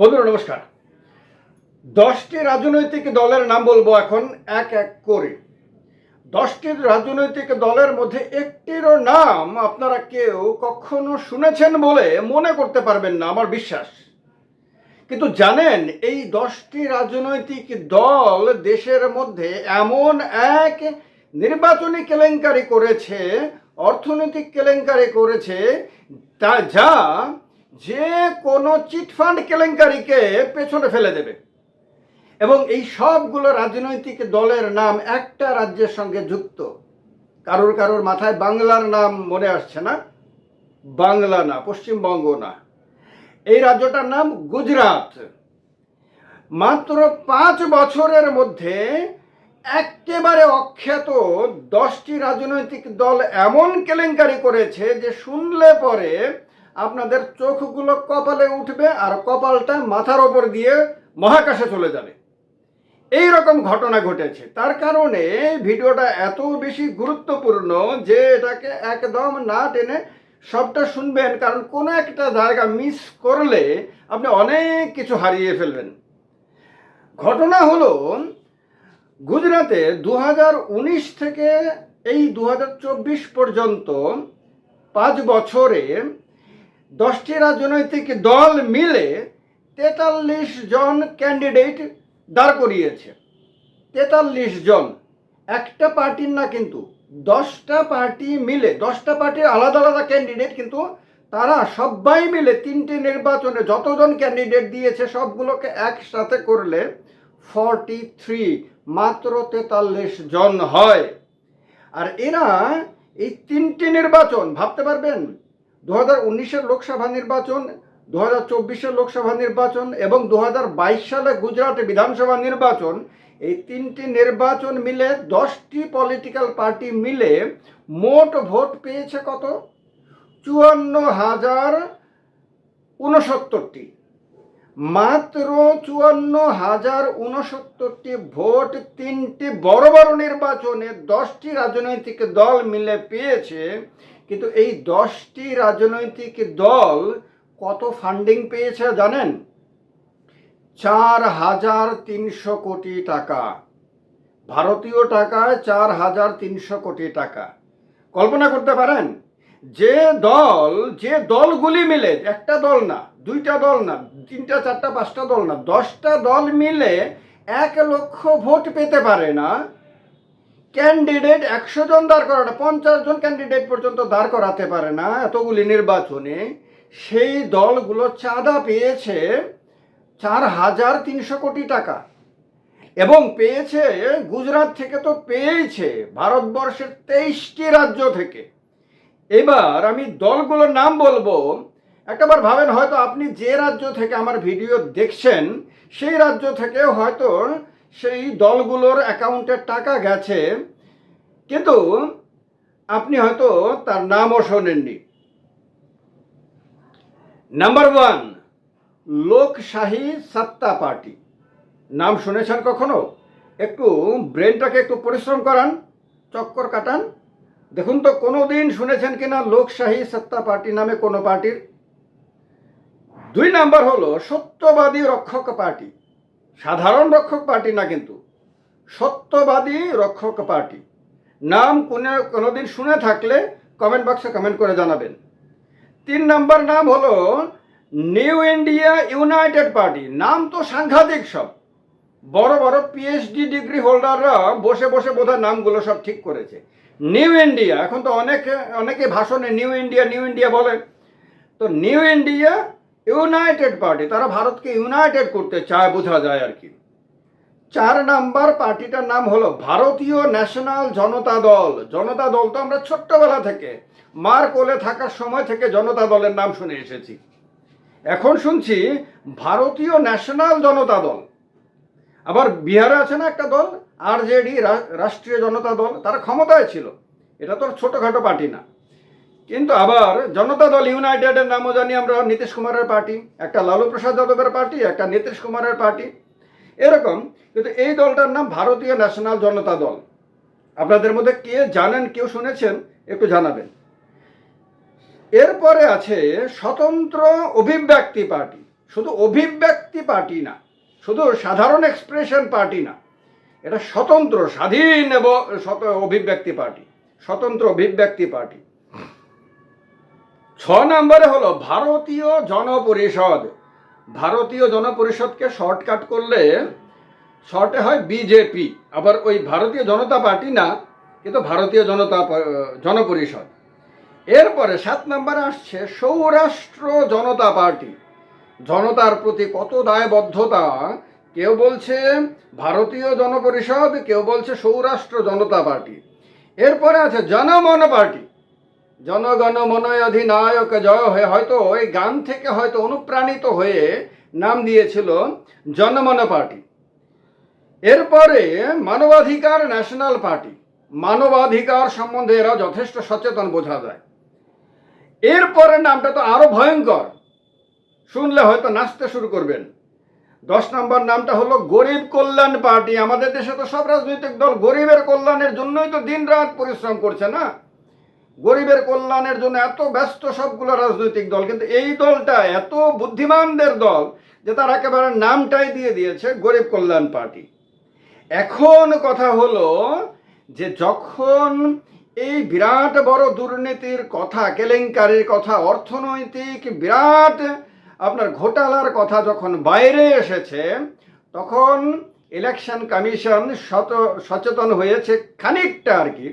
বন্ধুরা, নমস্কার। দশটি রাজনৈতিক দলের নাম বলব এখন, এক এক করে। দশটি রাজনৈতিক দলের মধ্যে একটিরও নাম আপনারা কেউ কখনো শুনেছেন বলে মনে করতে পারবেন না, আমার বিশ্বাস। কিন্তু জানেন, এই দশটি রাজনৈতিক দল দেশের মধ্যে এমন এক নির্বাচনী কেলেঙ্কারি করেছে, অর্থনৈতিক কেলেঙ্কারি করেছে, তা যা যে কোনো চিটফান্ড কেলেঙ্কারিকে পেছনে ফেলে দেবে। এবং এই সবগুলো রাজনৈতিক দলের নাম একটা রাজ্যের সঙ্গে যুক্ত। কারোর কারোর মাথায় বাংলার নাম মনে আসছে না। বাংলা না, পশ্চিমবঙ্গ না। এই রাজ্যটার নাম গুজরাট। মাত্র পাঁচ বছরের মধ্যে একেবারে অখ্যাত দশটি রাজনৈতিক দল এমন কেলেঙ্কারি করেছে যে শুনলে পরে আপনাদের চোখগুলো কপালে উঠবে আর কপালটা মাথার ওপর দিয়ে মহাকাশে চলে যাবে। এই রকম ঘটনা ঘটেছে। তার কারণে ভিডিওটা এত বেশি গুরুত্বপূর্ণ যে এটাকে একদম না টেনে সবটা শুনবেন, কারণ কোনো একটা জায়গা মিস করলে আপনি অনেক কিছু হারিয়ে ফেলবেন। ঘটনা হলো, গুজরাটে দু হাজার উনিশ থেকে এই দু হাজার চব্বিশ পর্যন্ত পাঁচ বছরে দশটি রাজনৈতিক দল মিলে তেতাল্লিশ জন ক্যান্ডিডেট দাঁড় করিয়েছে। তেতাল্লিশ জন। একটা পার্টির না কিন্তু দশটা পার্টি মিলে, দশটা পার্টির আলাদা আলাদা ক্যান্ডিডেট কিন্তু তারা সবাই মিলে তিনটি নির্বাচনে যতজন ক্যান্ডিডেট দিয়েছে সবগুলোকে একসাথে করলে ফর্টি থ্রি, মাত্র তেতাল্লিশ জন হয়। আর এরা এই তিনটি নির্বাচন, ভাবতে পারবেন? দু হাজার লোকসভা নির্বাচন দু হাজার লোকসভা নির্বাচন এবং দু হাজার বাইশ সালে গুজরাটে বিধানসভা নির্বাচন, এই তিনটি নির্বাচন মিলে দশটি পলিটিক্যাল পার্টি মিলে মোট ভোট পেয়েছে কত? চুয়ান্ন হাজার উনসত্তরটি। মাত্র চুয়ান্ন হাজার উনসত্তরটি ভোট তিনটি বড় বড় নির্বাচনে দশটি রাজনৈতিক দল মিলে পেয়েছে। কিন্তু এই দশটি রাজনৈতিক দল কত ফান্ডিং পেয়েছে জানেন? চার হাজার তিনশো কোটি টাকা। ভারতীয় টাকায় চার হাজার তিনশো কোটি টাকা। কল্পনা করতে পারেন, যে দল, যে দলগুলি মিলে, একটা দল না, দুইটা দল না, তিনটা, চারটা, পাঁচটা দল না, দশটা দল মিলে এক লক্ষ ভোট পেতে পারে না। ক্যান্ডিডেট একশো জন দাঁড় করাটা, পঞ্চাশ জন ক্যান্ডিডেট পর্যন্ত দাঁড় করাতে পারে না, এতগুলি নির্বাচনে। সেই দলগুলো চাঁদা পেয়েছে চার হাজার তিনশো কোটি টাকা। এবং পেয়েছে, গুজরাট থেকে তো পেয়েছে ভারতবর্ষের তেইশটি রাজ্য থেকে। এবার আমি দলগুলোর নাম বলব। একটাবার ভাবেন, হয়তো আপনি যে রাজ্য থেকে আমার ভিডিও দেখছেন, সেই রাজ্য থেকে হয়তো সেই দলগুলোর অ্যাকাউন্টে টাকা গেছে, কিন্তু আপনি হয়তো তার নামও শোনেননি। নাম্বার ওয়ান, লোকশাহী সত্তা পার্টি। নাম শুনেছেন কখনো? একটু ব্রেনটাকে একটু পরিশ্রম করান, চক্কর কাটান। দেখুন তো কোনো দিন শুনেছেন কিনা লোকশাহী সত্তা পার্টি নামে কোনো পার্টির? দুই নাম্বার হলো সত্যবাদী রক্ষক পার্টি। সাধারণ রক্ষক পার্টি না কিন্তু, সত্যবাদী রক্ষক পার্টি। নাম কোনো, কোনোদিন শুনে থাকলে কমেন্ট বক্সে কমেন্ট করে জানাবেন। তিন নাম্বার নাম হলো নিউ ইন্ডিয়া ইউনাইটেড পার্টি। নাম তো সাংঘাতিক সব। বড় বড় পিএইচডি ডিগ্রি হোল্ডাররা বসে বসে বোধহয় নামগুলো সব ঠিক করেছে। নিউ ইন্ডিয়া, এখন তো অনেক, অনেকে ভাষণে নিউ ইন্ডিয়া নিউ ইন্ডিয়া বলে। তো নিউ ইন্ডিয়া ইউনাইটেড পার্টি, তারা ভারতকে ইউনাইটেড করতে চায়, বোঝা যায় আর কি। চার নাম্বার পার্টিটার নাম হলো ভারতীয় ন্যাশনাল জনতা দল। জনতা দল তো আমরা ছোট্টবেলা থেকে, মার কোলে থাকার সময় থেকে জনতা দলের নাম শুনে এসেছি। এখন শুনছি ভারতীয় ন্যাশনাল জনতা দল। আবার বিহারে আছে না একটা দল? আরজেডি রাষ্ট্রীয় জনতা দল, তারা ক্ষমতায় ছিল। এটা তো ছোটোখাটো পার্টি না। কিন্তু আবার জনতা দল ইউনাইটেডের নামও জানি আমরা নীতিশ কুমারের পার্টি, একটা লালু প্রসাদ যাদবের পার্টি, একটা নীতিশ কুমারের পার্টি। এরকম কিন্তু এই দলটার নাম ভারতীয় ন্যাশনাল জনতা দল। আপনাদের মধ্যে কে জানেন, কেউ শুনেছেন, একটু জানাবেন। এরপরে আছে স্বতন্ত্র অভিব্যক্তি পার্টি। শুধু অভিব্যক্তি পার্টি না, শুধু সাধারণ এক্সপ্রেশন পার্টি না, এটা স্বতন্ত্র, স্বাধীন এবং অভিব্যক্তি পার্টি, স্বতন্ত্র অভিব্যক্তি পার্টি। ছ নম্বরে হলো ভারতীয় জনপরিষদ। ভারতীয় জনপরিষদকে শর্টকাট করলে শর্টে হয় বিজেপি। আবার ওই ভারতীয় জনতা পার্টি না, কিন্তু ভারতীয় জনতা জনপরিষদ। এরপরে সাত নম্বরে আসছে সৌরাষ্ট্র জনতা পার্টি। জনতার প্রতি কত দায়বদ্ধতা? কেউ বলছে ভারতীয় জনপরিষদ, কেউ বলছে সৌরাষ্ট্র জনতা পার্টি। এরপরে আছে জনমন পার্টি। জনগণ মনয় অধিনায়ক জয় হয়ে হয়তো ওই গান থেকে হয়তো অনুপ্রাণিত হয়ে নাম দিয়েছিল জনমন পার্টি। এরপরে মানবাধিকার ন্যাশনাল পার্টি। মানবাধিকার সম্বন্ধে এরা যথেষ্ট সচেতন বোঝা যায়। এরপরে নামটা তো আরও ভয়ঙ্কর। শুনলে হয়তো নাচতে শুরু করবেন। দশ নম্বর নামটা হলো গরিব কল্যাণ পার্টি। আমাদের দেশে তো সব রাজনৈতিক দল গরিবের কল্যাণের জন্যই তো দিন রাত পরিশ্রম করছে না? গরিবের কল্যাণের জন্য এত ব্যস্ত সবগুলো রাজনৈতিক দল, কিন্তু এই দলটা এত বুদ্ধিমানদের দল যে তার একেবারে নামটাই দিয়ে দিয়েছে গরিব কল্যাণ পার্টি। এখন কথা হলো যে যখন এই বিরাট বড় দুর্নীতির কথা, কেলেঙ্কারির কথা, অর্থনৈতিক বিরাট আপনার ঘোটালার কথা যখন বাইরে এসেছে, তখন ইলেকশন কমিশন সচেতন হয়েছে খানিকটা আর কি।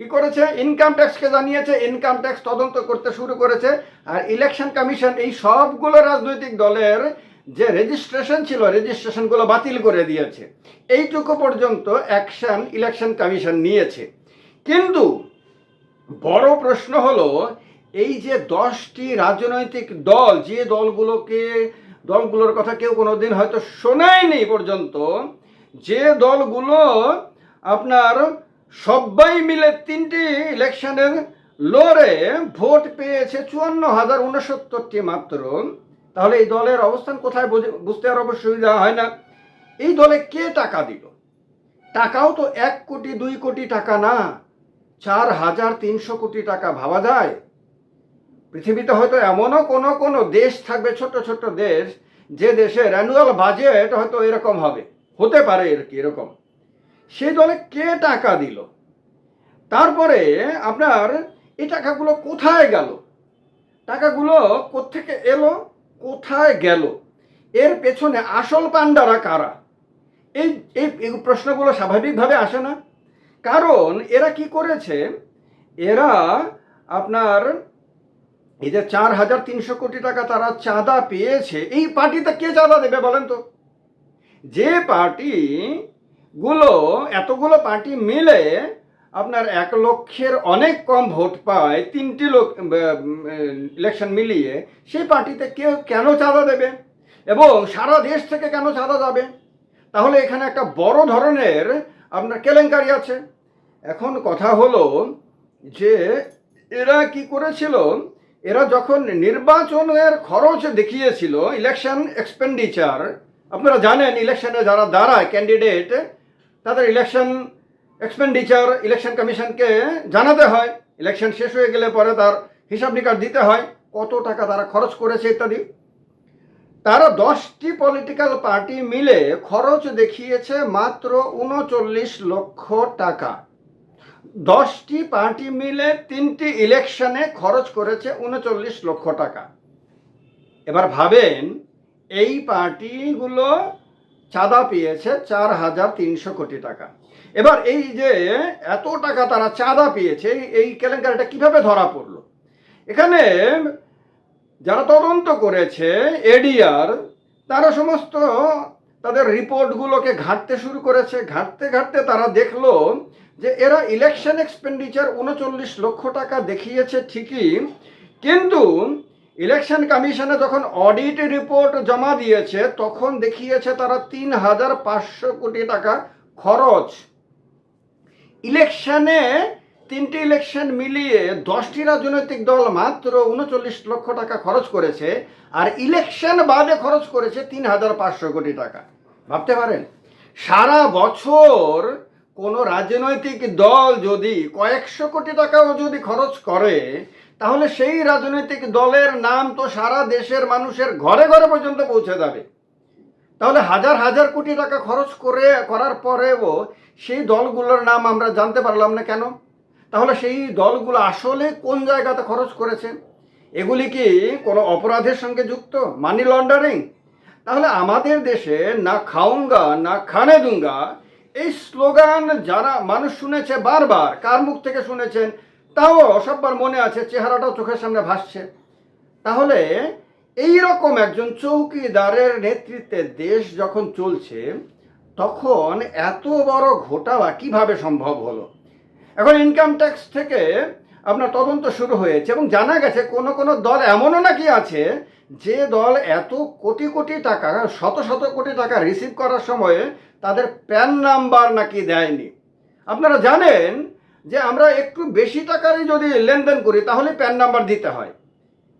কি করেছে? ইনকাম ট্যাক্সকে জানিয়েছে ইনকাম ট্যাক্স তদন্ত করতে শুরু করেছে। আর ইলেকশন কমিশন এই সবগুলো রাজনৈতিক দলের যে রেজিস্ট্রেশন ছিল রেজিস্ট্রেশনগুলো বাতিল করে দিয়েছে। এইটুকু পর্যন্ত অ্যাকশন ইলেকশন কমিশন নিয়েছে। কিন্তু বড় প্রশ্ন হলো, এই যে দশটি রাজনৈতিক দল, যে দলগুলোকে, দলগুলোর কথা কেউ কোনোদিন হয়তো শোনায়নি পর্যন্ত, যে দলগুলো আপনার সবাই মিলে তিনটি ইলেকশনের লড়ে ভোট পেয়েছে চুয়ান্ন হাজার উনসত্তরটি মাত্র। তাহলে এই দলের অবস্থান কোথায় বুঝে- বুঝতে আর সুবিধা হয় না। এই দলে কে টাকা দিল? টাকাও তো এক কোটি, দুই কোটি টাকা না। চার হাজার তিনশো কোটি টাকা ভাবা যায়। পৃথিবীতে হয়তো এমনও কোনো কোনো দেশ থাকবে, ছোট ছোট দেশ, যে দেশের অ্যানুয়াল বাজেট হয়তো এরকম হবে। হতে পারে এরকম। সেই দলে কে টাকা দিল? তারপরে আপনার এই টাকাগুলো কোথায় গেল? টাকাগুলো কোথেকে এলো? কোথায় গেল? এর পেছনে আসল পান্ডারা কারা? এই এই প্রশ্নগুলো স্বাভাবিকভাবে আসে না। কারণ এরা কি করেছে? এরা আপনার এই যে চার হাজার তিনশো কোটি টাকা তারা চাঁদা পেয়েছে। এই পার্টিতে কে চাঁদা দেবে বলেন তো? যে পার্টি গুলো, এতগুলো পার্টি মিলে আপনার এক লক্ষের অনেক কম ভোট পায়, তিনটি লোক ইলেকশন মিলিয়ে, সেই পার্টিতে কেউ কেন চাঁদা দেবে? এবং সারা দেশ থেকে কেন চাঁদা যাবে? তাহলে এখানে একটা বড় ধরনের আপনার কেলেঙ্কারি আছে। এখন কথা হলো যে, এরা কি করেছিল? এরা যখন নির্বাচনের খরচ দেখিয়েছিল ইলেকশন এক্সপেন্ডিচার আপনারা জানেন ইলেকশনে যারা দাঁড়ায় ক্যান্ডিডেট তাদের ইলেকশন এক্সপেন্ডিচার ইলেকশন কমিশনকে জানাতে হয়। ইলেকশন শেষ হয়ে গেলে পরে তার হিসাব নিকাশ দিতে হয়, কত টাকা তারা খরচ করেছে ইত্যাদি। তারা দশটি পলিটিক্যাল পার্টি মিলে খরচ দেখিয়েছে মাত্র উনচল্লিশ লক্ষ টাকা। দশটি পার্টি মিলে তিনটি ইলেকশনে খরচ করেছে উনচল্লিশ লক্ষ টাকা। এবার ভাবেন, এই পার্টিগুলো চাঁদা পেয়েছে চার হাজার তিনশো কোটি টাকা। এবার এই যে এত টাকা তারা চাঁদা পেয়েছে, এই- কেলেঙ্কারিটা কীভাবে ধরা পড়ল? এখানে যারা তদন্ত করেছে, এডিআর, তারা সমস্ত তাদের রিপোর্টগুলোকে ঘাঁটতে শুরু করেছে। ঘাঁটতে ঘাঁটতে তারা দেখল যে এরা ইলেকশন এক্সপেন্ডিচার উনচল্লিশ লক্ষ টাকা দেখিয়েছে ঠিকই, কিন্তু ইলেকশন কমিশনে যখন অডিট রিপোর্ট জমা দিয়েছে, তখন দেখিয়েছে তারা তিন হাজার পাঁচশো কোটি টাকা খরচ। ইলেকশনে তিনটি ইলেকশন মিলিয়ে দশটি রাজনৈতিক দল মাত্র উনচল্লিশ লক্ষ টাকা খরচ করেছে, আর ইলেকশন বাদে খরচ করেছে তিন হাজার পাঁচশো কোটি টাকা। ভাবতে পারেন? সারা বছর কোনো রাজনৈতিক দল যদি কয়েকশো কোটি টাকাও যদি খরচ করে তাহলে সেই রাজনৈতিক দলের নাম তো সারা দেশের মানুষের ঘরে ঘরে পর্যন্ত পৌঁছে যাবে। তাহলে হাজার হাজার কোটি টাকা খরচ করে, করার পরেও সেই দলগুলোর নাম আমরা জানতে পারলাম না কেন? তাহলে সেই দলগুলো আসলে কোন জায়গাতে খরচ করেছে? এগুলি কি কোনো অপরাধের সঙ্গে যুক্ত? Money laundering? তাহলে আমাদের দেশে না খাউঙ্গা না খানে দুঙ্গা এই স্লোগান যারা মানুষ শুনেছে বারবার, কার মুখ থেকে শুনেছেন? তাও সববার মনে আছে, চেহারাটাও চোখের সামনে ভাসছে। তাহলে এই রকম একজন চৌকিদারের নেতৃত্বে দেশ যখন চলছে, তখন এত বড় ঘোটালা কীভাবে সম্ভব হলো? এখন ইনকাম ট্যাক্স থেকে আপনার তদন্ত শুরু হয়েছে এবং জানা গেছে কোনো কোনো দল এমনও নাকি আছে, যে দল এত কোটি কোটি টাকা, শত শত কোটি টাকা রিসিভ করার সময় তাদের প্যান নাম্বার নাকি দেয়নি। আপনারা জানেন যে আমরা একটু বেশি টাকারই যদি লেনদেন করি, তাহলে প্যান নাম্বার দিতে হয়।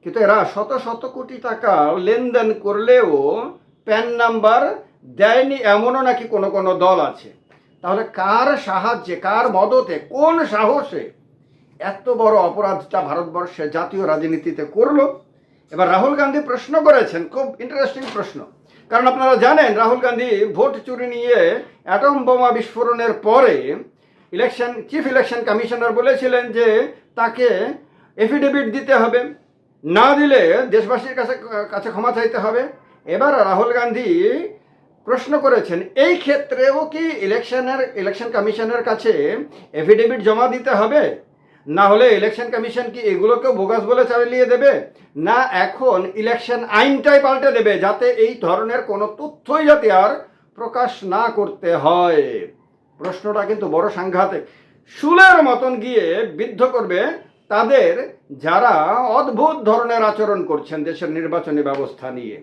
কিন্তু এরা শত শত কোটি টাকা লেনদেন করলেও প্যান নাম্বার দেয়নি এমনও নাকি কোনো কোনো দল আছে। তাহলে কার সাহায্যে, কার মদতে, কোন সাহসে এত বড় অপরাধটা ভারতবর্ষে জাতীয় রাজনীতিতে করল? এবার রাহুল গান্ধী প্রশ্ন করেছেন, খুব ইন্টারেস্টিং প্রশ্ন। কারণ আপনারা জানেন, রাহুল গান্ধী ভোট চুরি নিয়ে অ্যাটম বোমা বিস্ফোরণের পরে ইলেকশন চিফ ইলেকশন কমিশনার বলেছিলেন যে তাকে এফিডেভিট দিতে হবে। না দিলে দেশবাসীর কাছে কাছে ক্ষমা চাইতে হবে। এবার রাহুল গান্ধী প্রশ্ন করেছেন, এই ক্ষেত্রেও কি ইলেকশনের, ইলেকশন কমিশনের কাছে এফিডেভিট জমা দিতে হবে? না হলে ইলেকশন কমিশন কি এগুলোকেও বোগাস বলে চালিয়ে দেবে? না এখন ইলেকশন আইনটাই পাল্টে দেবে যাতে এই ধরনের কোনো তথ্যই যাতে আর প্রকাশ না করতে হয়? প্রশ্নটা কিন্তু বড় সাংঘাতিক। শুলের মতন গিয়ে বিদ্ধ করবে তাদের যারা অদ্ভুত ধরনের আচরণ করছেন দেশের নির্বাচনী ব্যবস্থা নিয়ে।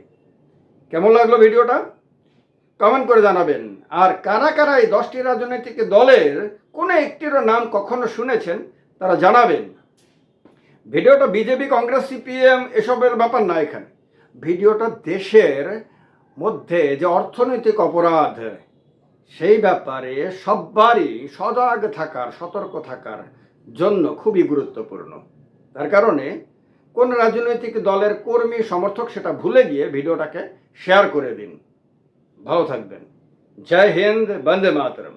কেমন লাগল ভিডিওটা? কমেন্ট করে জানাবেন। আর কারা কারা এই দশটি রাজনৈতিক দলের কোনো একটিরও নাম কখনো শুনেছেন, তারা জানাবেন। ভিডিওটা বিজেপি, কংগ্রেস, সিপিএম, এসবের ব্যাপার না এখানে। ভিডিওটা দেশের মধ্যে যে অর্থনৈতিক অপরাধ সেই ব্যাপারে সব্বারই সজাগ থাকার, সতর্ক থাকার জন্য খুবই গুরুত্বপূর্ণ। তার কারণে কোন রাজনৈতিক দলের কর্মী সমর্থক সেটা ভুলে গিয়ে ভিডিওটাকে শেয়ার করে দিন। ভালো থাকবেন। জয় হিন্দ, বন্দে মাতরম।